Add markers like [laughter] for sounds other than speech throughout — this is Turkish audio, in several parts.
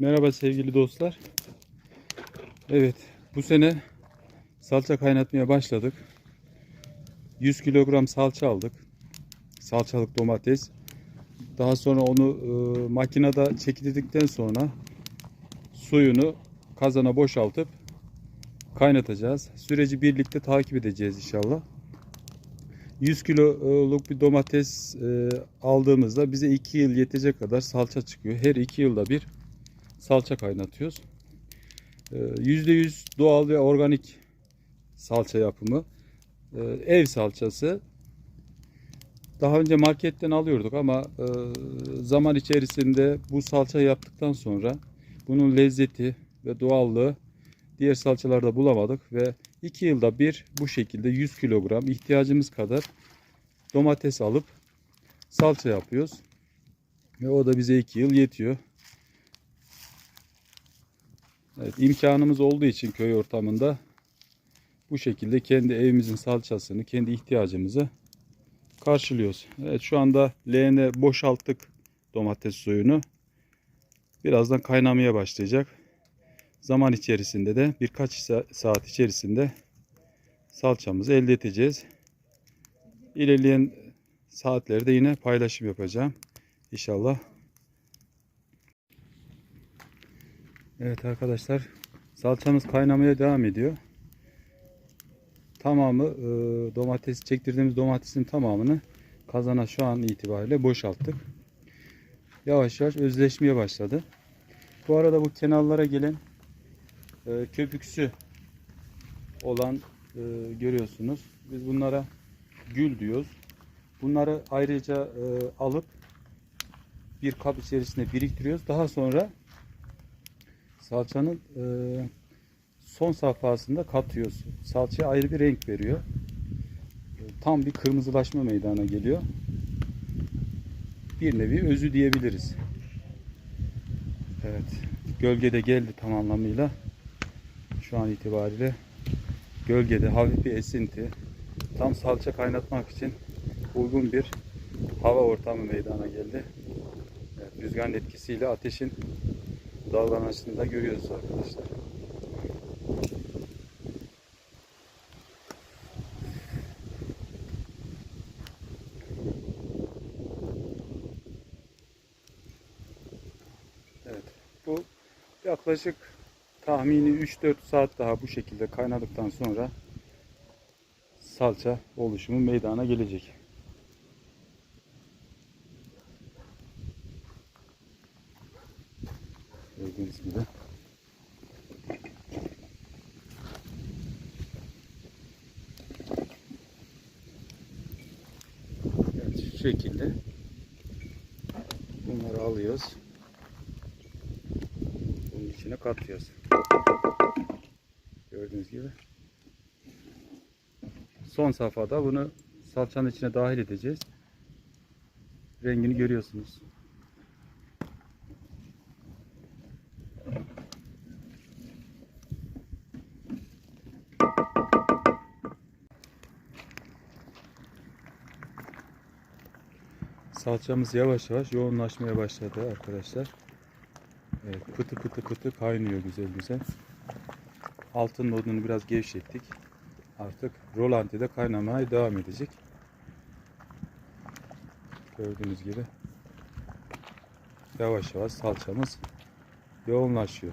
Merhaba sevgili dostlar. Evet, bu sene salça kaynatmaya başladık. 100 kilogram salça aldık. Salçalık domates. Daha sonra onu e, makinede çekildikten sonra suyunu kazana boşaltıp kaynatacağız. Süreci birlikte takip edeceğiz inşallah. 100 kiloluk bir domates e, aldığımızda bize 2 yıl yetecek kadar salça çıkıyor. Her 2 yılda bir salça kaynatıyoruz. Ee, %100 doğal ve organik salça yapımı. Ee, Ev salçası. Daha önce marketten alıyorduk ama e, zaman içerisinde bu salça yaptıktan sonra bunun lezzeti ve doğallığı diğer salçalarda bulamadık ve 2 yılda bir bu şekilde 100 kilogram ihtiyacımız kadar domates alıp salça yapıyoruz. Ve o da bize 2 yıl yetiyor. Evet, imkanımız olduğu için köy ortamında bu şekilde kendi evimizin salçasını, kendi ihtiyacımızı karşılıyoruz. Evet şu anda leğene boşalttık domates suyunu. Birazdan kaynamaya başlayacak. Zaman içerisinde de birkaç sa- saat içerisinde salçamızı elde edeceğiz. İlerleyen saatlerde yine paylaşım yapacağım. İnşallah Evet arkadaşlar salçamız kaynamaya devam ediyor. Tamamı e, domates çektirdiğimiz domatesin tamamını kazana şu an itibariyle boşalttık. Yavaş yavaş özleşmeye başladı. Bu arada bu kenarlara gelen e, köpüksü olan e, görüyorsunuz. Biz bunlara gül diyoruz. Bunları ayrıca e, alıp bir kap içerisine biriktiriyoruz. Daha sonra salçanın e, son safhasında katıyoruz. Salçaya ayrı bir renk veriyor. E, Tam bir kırmızılaşma meydana geliyor. Bir nevi özü diyebiliriz. Evet. Gölgede geldi tam anlamıyla. Şu an itibariyle gölgede hafif bir esinti. Tam salça kaynatmak için uygun bir hava ortamı meydana geldi. Evet, rüzgarın etkisiyle ateşin dalgalanışını da görüyoruz arkadaşlar. Evet. Bu yaklaşık tahmini 3-4 saat daha bu şekilde kaynadıktan sonra salça oluşumu meydana gelecek. Gördüğünüz gibi. Evet, şu şekilde bunları alıyoruz. Katıyoruz. Gördüğünüz gibi. Son safhada bunu salçanın içine dahil edeceğiz. Rengini görüyorsunuz. Salçamız yavaş yavaş yoğunlaşmaya başladı arkadaşlar. Evet, pıtı pıtı pıtı kaynıyor güzel güzel. Altın odunu biraz gevşettik. Artık rolantide kaynamaya devam edecek. Gördüğünüz gibi yavaş yavaş salçamız yoğunlaşıyor.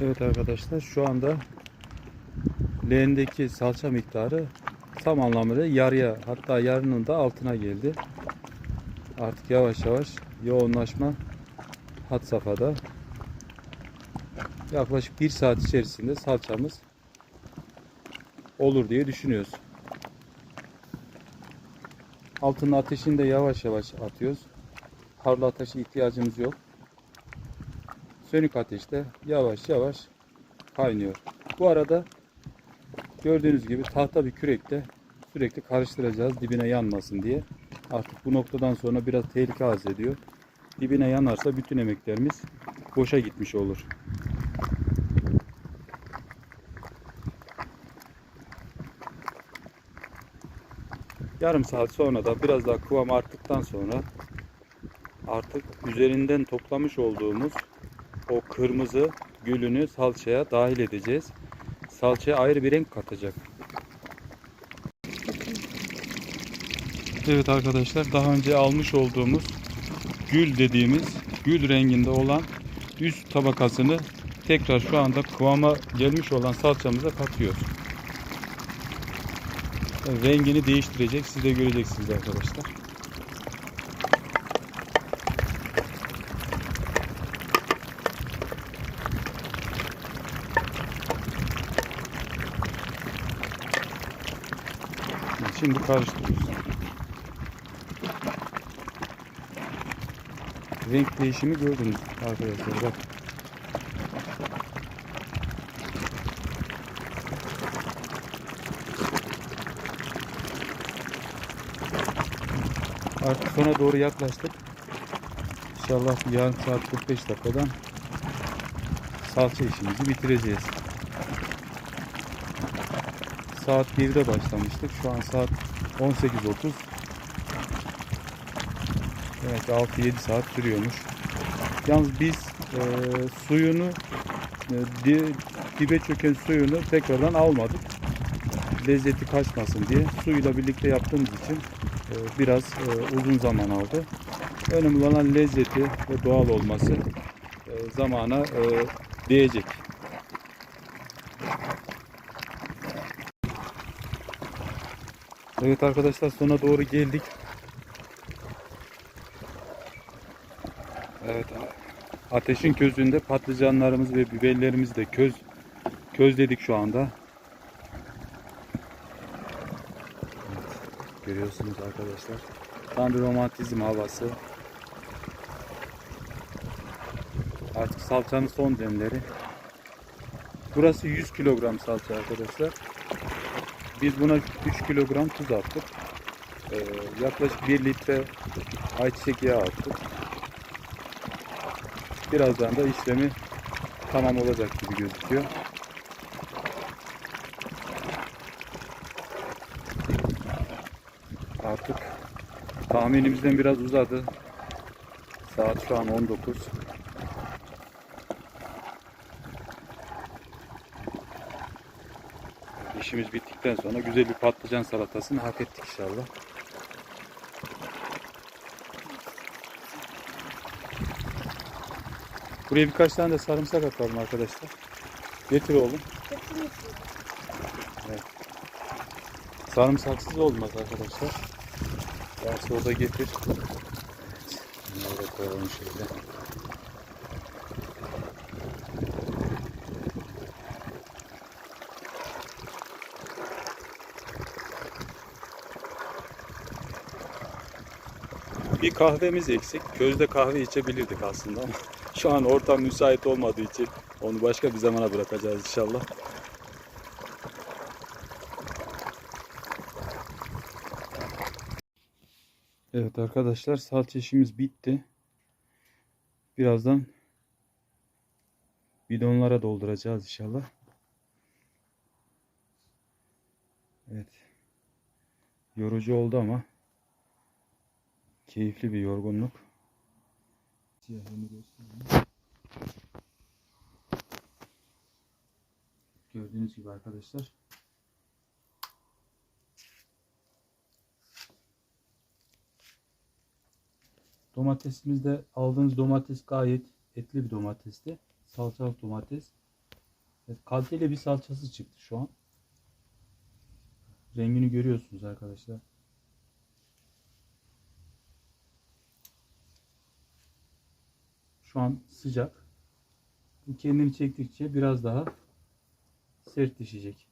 Evet arkadaşlar şu anda leğendeki salça miktarı tam anlamıyla yarıya hatta yarının da altına geldi. Artık yavaş yavaş yoğunlaşma hat safhada. Yaklaşık bir saat içerisinde salçamız olur diye düşünüyoruz. Altının ateşini de yavaş yavaş atıyoruz. Harlı ateşe ihtiyacımız yok. Sönük ateşte yavaş yavaş kaynıyor. Bu arada gördüğünüz gibi tahta bir kürekte sürekli karıştıracağız dibine yanmasın diye. Artık bu noktadan sonra biraz tehlike arz ediyor. Dibine yanarsa bütün emeklerimiz boşa gitmiş olur. Yarım saat sonra da biraz daha kıvam arttıktan sonra artık üzerinden toplamış olduğumuz o kırmızı gülünü salçaya dahil edeceğiz. Salçaya ayrı bir renk katacak. Evet arkadaşlar daha önce almış olduğumuz gül dediğimiz gül renginde olan üst tabakasını tekrar şu anda kıvama gelmiş olan salçamıza katıyoruz. Rengini değiştirecek. Siz de göreceksiniz arkadaşlar. Şimdi karıştırıyoruz. Renk değişimi gördünüz arkadaşlar. Bak. Artık sona doğru yaklaştık. İnşallah yarım saat 45 dakikadan salça işimizi bitireceğiz. Saat 1'de başlamıştık. Şu an saat 18.30. Demek ki 6-7 saat sürüyormuş. Yalnız biz e, suyunu e, di- dibe çöken suyunu tekrardan almadık. Lezzeti kaçmasın diye suyla birlikte yaptığımız için e, biraz e, uzun zaman aldı. Önemli olan lezzeti ve doğal olması e, zamana e, değecek. Evet arkadaşlar sona doğru geldik. Evet ateşin közünde patlıcanlarımız ve biberlerimizi de köz közledik şu anda. Evet, görüyorsunuz arkadaşlar. Tam bir romantizm havası. Artık salçanın son demleri. Burası 100 kilogram salça arkadaşlar. Biz buna 3 kilogram tuz attık. Ee, yaklaşık 1 litre ayçiçek yağı attık. Birazdan da işlemi tamam olacak gibi gözüküyor. Artık tahminimizden biraz uzadı. Saat şu an 19. İşimiz bittikten sonra güzel bir patlıcan salatasını hak ettik inşallah. Buraya birkaç tane de sarımsak atalım arkadaşlar. Getir oğlum. Sarımsaksız olmaz arkadaşlar. Varsa o da getir. Bunları da koyalım. Bir kahvemiz eksik. Közde kahve içebilirdik aslında ama [laughs] şu an ortam müsait olmadığı için onu başka bir zamana bırakacağız inşallah. Evet arkadaşlar salça işimiz bitti. Birazdan bidonlara dolduracağız inşallah. Evet. Yorucu oldu ama keyifli bir yorgunluk. Siyahını göstereyim. Gördüğünüz gibi arkadaşlar. Domatesimizde aldığımız domates gayet etli bir domatesti. Salçalı domates. Evet, kaliteli bir salçası çıktı şu an. Rengini görüyorsunuz arkadaşlar. Şu an sıcak. Bu kendini çektikçe biraz daha sertleşecek.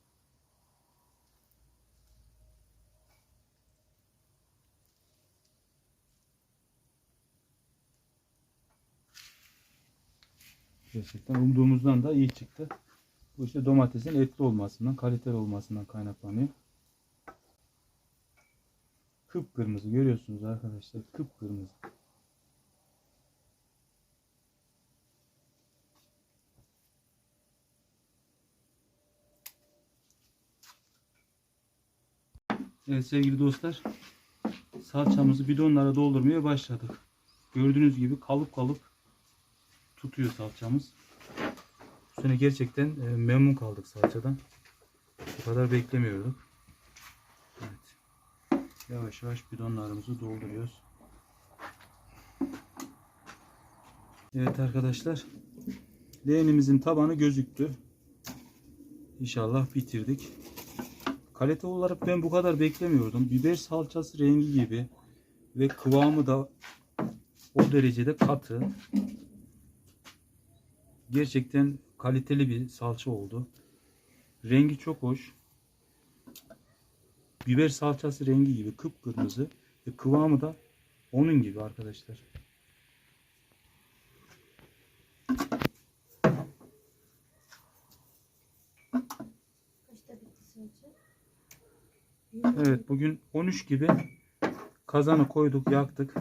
Gerçekten umduğumuzdan da iyi çıktı. Bu işte domatesin etli olmasından, kaliteli olmasından kaynaklanıyor. Kıpkırmızı görüyorsunuz arkadaşlar. Kıpkırmızı. Evet sevgili dostlar. Salçamızı bidonlara doldurmaya başladık. Gördüğünüz gibi kalıp kalıp tutuyor salçamız. Bu sene gerçekten e, memnun kaldık salçadan. Bu kadar beklemiyorduk. Evet. Yavaş yavaş bidonlarımızı dolduruyoruz. Evet arkadaşlar. Leğenimizin tabanı gözüktü. İnşallah bitirdik. Kalite olarak ben bu kadar beklemiyordum. Biber salçası rengi gibi ve kıvamı da o derecede katı. Gerçekten kaliteli bir salça oldu. Rengi çok hoş. Biber salçası rengi gibi kıpkırmızı ve kıvamı da onun gibi arkadaşlar. Kaçta bitti salça? Evet bugün 13 gibi kazanı koyduk yaktık.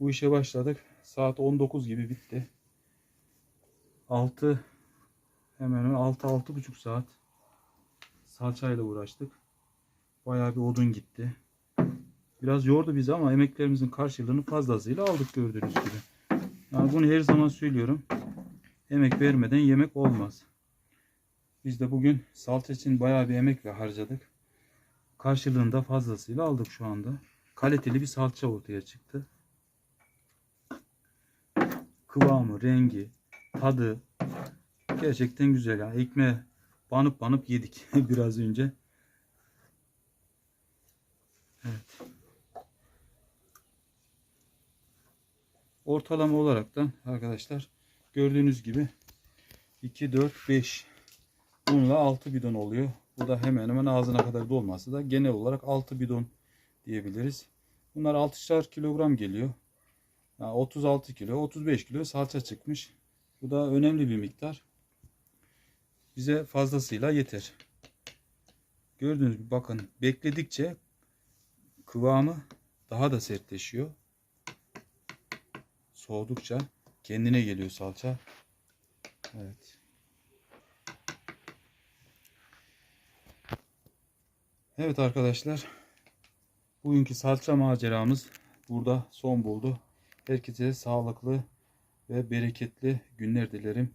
Bu işe başladık. Saat 19 gibi bitti. 6 hemen 6 6 buçuk saat salçayla uğraştık. Bayağı bir odun gitti. Biraz yordu bizi ama emeklerimizin karşılığını fazlasıyla aldık gördüğünüz gibi. Yani bunu her zaman söylüyorum. Emek vermeden yemek olmaz. Biz de bugün salça için bayağı bir emek ve harcadık karşılığında fazlasıyla aldık şu anda. Kaliteli bir salça ortaya çıktı. Kıvamı, rengi, tadı gerçekten güzel. Yani ekmeğe banıp banıp yedik [laughs] biraz önce. Evet. Ortalama olarak da arkadaşlar gördüğünüz gibi 2, 4, 5 bununla 6 bidon oluyor. Bu da hemen hemen ağzına kadar dolması da genel olarak 6 bidon diyebiliriz. Bunlar 6'şar kilogram geliyor. Yani 36 kilo, 35 kilo salça çıkmış. Bu da önemli bir miktar. Bize fazlasıyla yeter. Gördüğünüz gibi bakın bekledikçe kıvamı daha da sertleşiyor. Soğudukça kendine geliyor salça. Evet. Evet arkadaşlar. Bugünkü salça maceramız burada son buldu. Herkese sağlıklı ve bereketli günler dilerim.